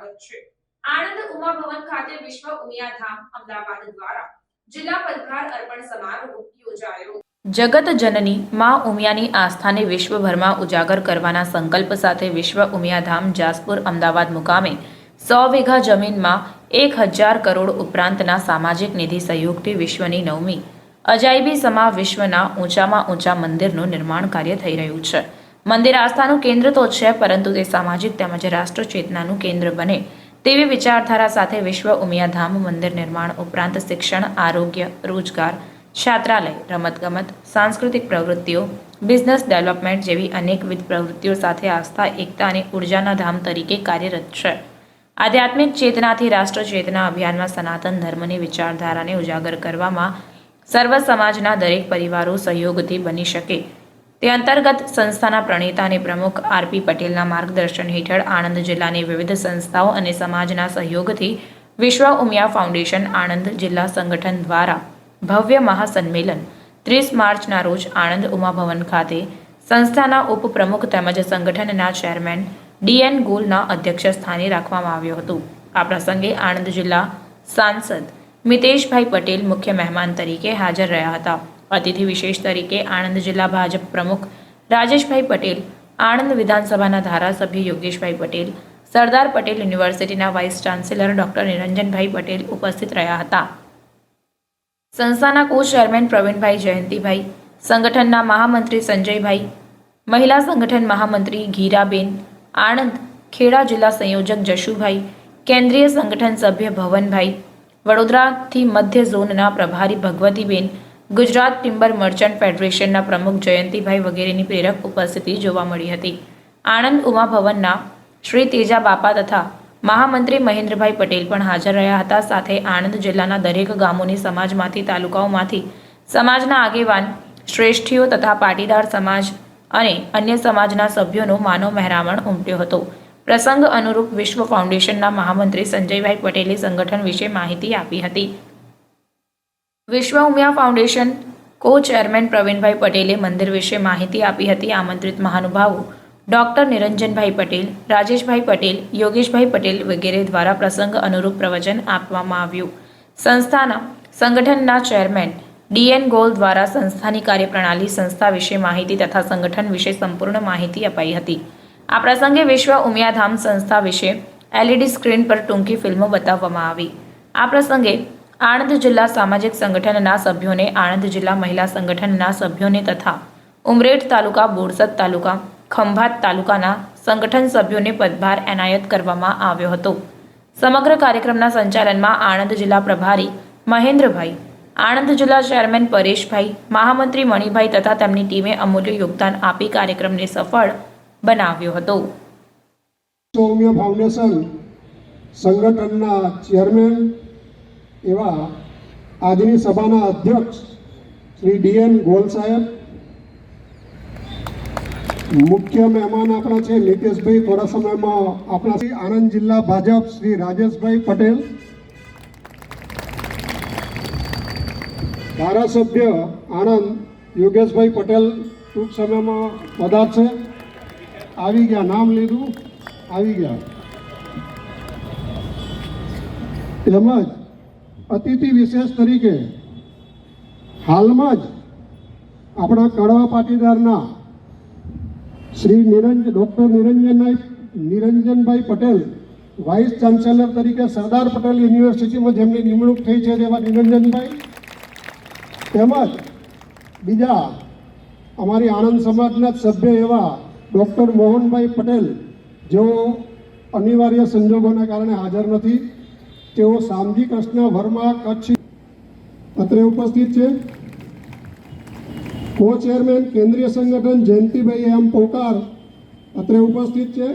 સ્વાગત છે. આણંદ ઉમા ભવન ખાતે વિશ્વ ઉમિયાધામ અમદાવાદ દ્વારા જિલ્લા પદભાર અર્પણ સમારોહ યોજાયો. જગત જનની મા ઉમિયાની આસ્થાને વિશ્વભરમાં ઉજાગર કરવાના સંકલ્પ સાથે વિશ્વ ઉમિયાધામ જાસપુર અમદાવાદ મુકામે સો વીઘા જમીનમાં એક હજાર કરોડ ઉપરાંતના સામાજિક નિધિ સહયોગથી વિશ્વની નવમી અજાયબી સમા વિશ્વના ઊંચામાં ઊંચા મંદિરનું નિર્માણ કાર્ય થઈ રહ્યું છે. મંદિર આસ્થાનું કેન્દ્ર તો છે, પરંતુ તે સામાજિક તેમજ રાષ્ટ્ર ચેતનાનું કેન્દ્ર બને તેવી વિચારધારા સાથે વિશ્વ ઉમિયાધામ મંદિર નિર્માણ ઉપરાંત શિક્ષણ, આરોગ્ય, રોજગાર, છાત્રાલય, રમતગમત, સાંસ્કૃતિક પ્રવૃત્તિઓ, બિઝનેસ ડેવલપમેન્ટ જેવી અનેકવિધ પ્રવૃત્તિઓ સાથે આસ્થા, એકતા અને ઉર્જાના ધામ તરીકે કાર્યરત છે. આધ્યાત્મિક ચેતનાથી રાષ્ટ્ર ચેતના અભિયાનમાં સનાતન ધર્મની વિચારધારાને ઉજાગર કરવામાં સર્વ સમાજના દરેક પરિવારો સહયોગથી બની શકે. તે અંતર્ગત સંસ્થાના પ્રણેતા અને પ્રમુખ આરપી પટેલના માર્ગદર્શન હેઠળ આણંદ જિલ્લાની વિવિધ સંસ્થાઓ અને સમાજના સહયોગથી વિશ્વ ઉમિયા ફાઉન્ડેશન આણંદ જિલ્લા સંગઠન દ્વારા ભવ્ય મહાસંમેલન ત્રીસ માર્ચના રોજ આણંદ ઉમાભવન ખાતે સંસ્થાના ઉપપ્રમુખ તેમજ સંગઠનના ચેરમેન ડીએન ગોલના અધ્યક્ષ સ્થાને રાખવામાં આવ્યું હતું. આ પ્રસંગે આણંદ જિલ્લા સાંસદ મિતેશભાઈ પટેલ મુખ્ય મહેમાન તરીકે હાજર રહ્યા હતા. અતિથિ વિશેષ તરીકે આણંદ જિલ્લા ભાજપ પ્રમુખ રાજેશભાઈ પટેલ, આણંદ વિધાનસભાના ધારાસભ્ય યોગેશભાઈ પટેલ, સરદાર પટેલ યુનિવર્સિટીના vice chancellor doctor Niranjanbhai Patel ઉપસ્થિત રહ્યા હતા. સંસ્થાના કો ચેરમેન પ્રવીણભાઈ જયંતિભાઈ, સંગઠનના મહામંત્રી સંજયભાઈ, મહિલા સંગઠન મહામંત્રી ગીરાબેન આણંદ ખેડા જિલ્લા સંયોજક જશુભાઈ, કેન્દ્રીય સંગઠન સભ્ય ભવનભાઈ, વડોદરાથી મધ્ય ઝોનના પ્રભારી ભગવતીબેન ગુજરાત ટિમ્બર મર્ચન્ટ ફેડરેશનના પ્રમુખ જયંતિભાઈ વગેરેની પ્રેરક ઉપસ્થિતિ જોવા મળી હતી. આણંદ ઉમા ભવનના શ્રી તેજા બાપા તથા મહામંત્રી મહેન્દ્રભાઈ પટેલ પણ હાજર રહ્યા હતા. સાથે આણંદ જિલ્લાના દરેક ગામોની સમાજમાંથી, તાલુકાઓમાંથી સમાજના આગેવાન, શ્રેષ્ઠીઓ તથા પાટીદાર સમાજ અને અન્ય સમાજના સભ્યોનો માનવ મહેરામણ ઉમટ્યો હતો. પ્રસંગ અનુરૂપ વિશ્વ ફાઉન્ડેશનના મહામંત્રી સંજયભાઈ પટેલે સંગઠન વિશે માહિતી આપી હતી. Vishwa Umiya foundation co chairman Pravinbhai પટેલે મંદિર વિશે માહિતી આપી હતી. આમંત્રિત મહાનુભાવો ડોક્ટર નિરંજનભાઈ પટેલ, રાજેશભાઈ પટેલ, યોગેશભાઈ પટેલ વગેરે દ્વારા પ્રસંગ અનુરૂપ પ્રવચન આપવામાં આવ્યું. સંસ્થાના સંગઠનના ચેરમેન ડીએન ગોલ દ્વારા સંસ્થાની કાર્યપ્રણાલી, સંસ્થા વિશે માહિતી તથા સંગઠન વિશે સંપૂર્ણ માહિતી અપાઈ હતી. આ પ્રસંગે વિશ્વ ઉમિયાધામ સંસ્થા વિશે એલઈડી સ્ક્રીન પર ટૂંકી ફિલ્મો બતાવવામાં આવી. આ પ્રસંગે આણંદ જિલ્લા સામાજિક સંગઠનના સભ્યોને આણંદ જિલ્લા મહિલા સંગઠનના સભ્યોને તથા ઉમરેઠ તાલુકા બોરસદ તાલુકા ખંભાત તાલુકાના સંગઠન સભ્યોને પદભાર એનાયત કરવામાં આવ્યો હતો. સમગ્ર કાર્યક્રમના સંચાલનમાં આણંદ જિલ્લા પ્રભારી મહેન્દ્રભાઈ, આણંદ જિલ્લા ચેરમેન પરેશભાઈ, મહામંત્રી મણિભાઈ તથા તેમની ટીમે અમૂલ્ય યોગદાન આપી કાર્યક્રમને સફળ બનાવ્યો હતો. સૌમ્ય ફાઉન્ડેશન સંગઠનના ચેરમેન એવા આજની સભાના અધ્યક્ષ શ્રી ડીએન ગોલ સાહેબ, મુખ્ય મહેમાન આપણા છે નીતેશભાઈ થોડા સમયમાં આપણા શ્રી આણંદ જિલ્લા ભાજપ શ્રી રાજેશભાઈ પટેલ. ધારાસભ્ય આણંદ યોગેશભાઈ પટેલ ટૂંક સમયમાં પધારશે આવી ગયા, નામ લીધું? આવી ગયા. તેમજ અતિથિ વિશેષ તરીકે હાલમાં જ આપણા Kadva પાટીદારના Shri Niranjan doctor Niranjanbhai Niranjanbhai Patel, vice chancellor તરીકે સરદાર પટેલ યુનિવર્સિટીમાં જેમની નિમણૂક થઈ છે તેવા નિરંજનભાઈ, તેમજ બીજા અમારી આણંદ સમાજના સભ્ય એવા ડૉક્ટર મોહનભાઈ પટેલ, જેઓ અનિવાર્ય સંજોગોના કારણે હાજર નથી. તેઓ શામજી કૃષ્ણ વર્મા કચ્છ અત્રે ઉપસ્થિત છે. કો ચેરમેન કેન્દ્રીય સંગઠન જયંતિભાઈ એમ પોકાર અત્રે ઉપસ્થિત છે.